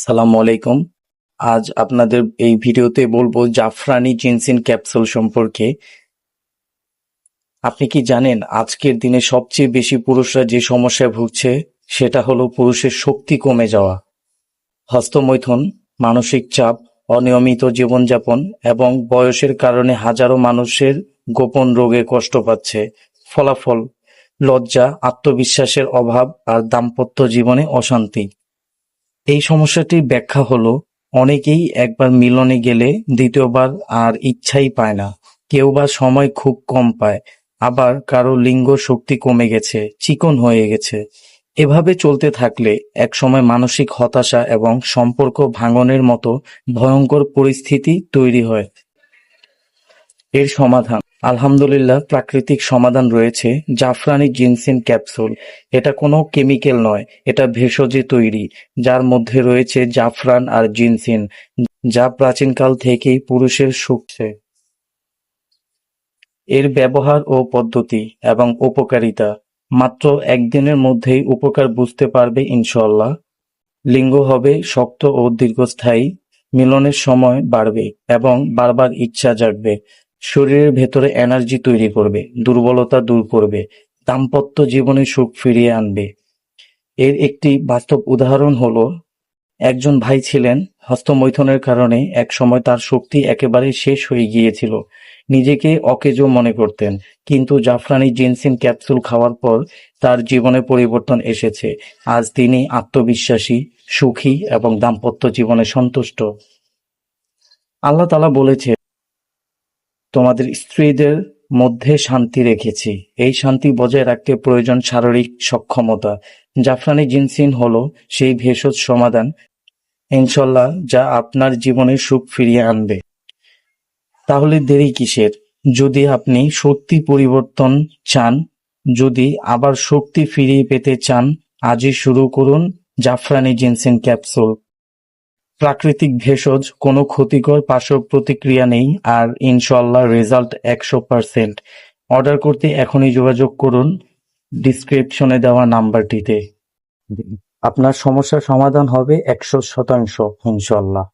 আসসালামু আলাইকুম। আজ আপনাদের এই ভিডিওতে বলব জাফরানি জিনসিন ক্যাপসুল সম্পর্কে। আপনি কি জানেন আজকের দিনে সবচেয়ে বেশি পুরুষরা যে সমস্যায় ভুগছে সেটা হলো পুরুষের শক্তি কমে যাওয়া। হস্তমৈথুন, মানসিক চাপ, অনিয়মিত জীবনযাপন এবং বয়সের কারণে হাজারো মানুষের গোপন রোগে কষ্ট পাচ্ছে। ফলাফল, লজ্জা, আত্মবিশ্বাসের অভাব আর দাম্পত্য জীবনে অশান্তি। এই সমস্যাটির ব্যাখ্যা হলো, অনেকেই একবার মিলনে গেলে দ্বিতীয়বার আর ইচ্ছাই পায় না। কেউ বা সময় খুব কম পায়। আবার কারও লিঙ্গ শক্তি কমে গেছে, চিকন হয়ে গেছে। এভাবে চলতে থাকলে একসময় মানসিক হতাশা এবং সম্পর্ক ভাঙনের মতো ভয়ঙ্কর পরিস্থিতি তৈরি হয়। এর সমাধান আলহামদুলিল্লাহ, প্রাকৃতিক সমাধান রয়েছে। জাফরানি জিনসিন ক্যাপসুল। এটা কোনো কেমিক্যাল নয়, এটা ভেষজে তৈরি, যার মধ্যে রয়েছে জাফরান আর জিনসিন, যা প্রাচীনকাল থেকেই পুরুষের সুখছে এর ব্যবহার ও পদ্ধতি এবং উপকারিতা। মাত্র একদিনের মধ্যেই উপকার বুঝতে পারবে ইনশাল্লাহ লিঙ্গ হবে শক্ত ও দীর্ঘস্থায়ী, মিলনের সময় বাড়বে এবং বারবার ইচ্ছা জাগবে। শরীরের ভেতরে এনার্জি তৈরি করবে, দুর্বলতা দূর করবে, দাম্পত্য জীবনে সুখ ফিরিয়ে আনবে। এর একটি বাস্তব উদাহরণ হলো, একজন ভাই ছিলেন হস্তমৈথনের কারণে এক সময় তার শক্তি একেবারে শেষ হয়ে গিয়েছিল। নিজেকে অকেজো মনে করতেন, কিন্তু জাফরানি জিনসিন ক্যাপসুল খাওয়ার পর তার জীবনে পরিবর্তন এসেছে। আজ তিনি আত্মবিশ্বাসী, সুখী এবং দাম্পত্য জীবনে সন্তুষ্ট। আল্লাহ তালা বলেছে তোমাদের স্ত্রীদের মধ্যে শান্তি রেখেছি। এই শান্তি বজায় রাখতে প্রয়োজন শারীরিক সক্ষমতা। জাফরানি জিনসিন হলো সেই ভেষজ সমাধান, ইনশাল্লাহ, যা আপনার জীবনে সুখ ফিরিয়ে আনবে। তাহলে দেরি কিসের? যদি আপনি শক্তি পরিবর্তন চান, যদি আবার শক্তি ফিরিয়ে পেতে চান, আজই শুরু করুন জাফরানি জিনসিন ক্যাপসুল। প্রাকৃতিক ভেষজ, কোনো ক্ষতিকর পার্শ্ব প্রতিক্রিয়া নেই আর ইনশাল্লাহ রেজাল্ট একশো পার্সেন্ট। অর্ডার করতে এখনই যোগাযোগ করুন। ডিসক্রিপশনে দেওয়া নাম্বারটিতে। আপনার সমস্যার সমাধান হবে একশো শতাংশ ইনশাল্লাহ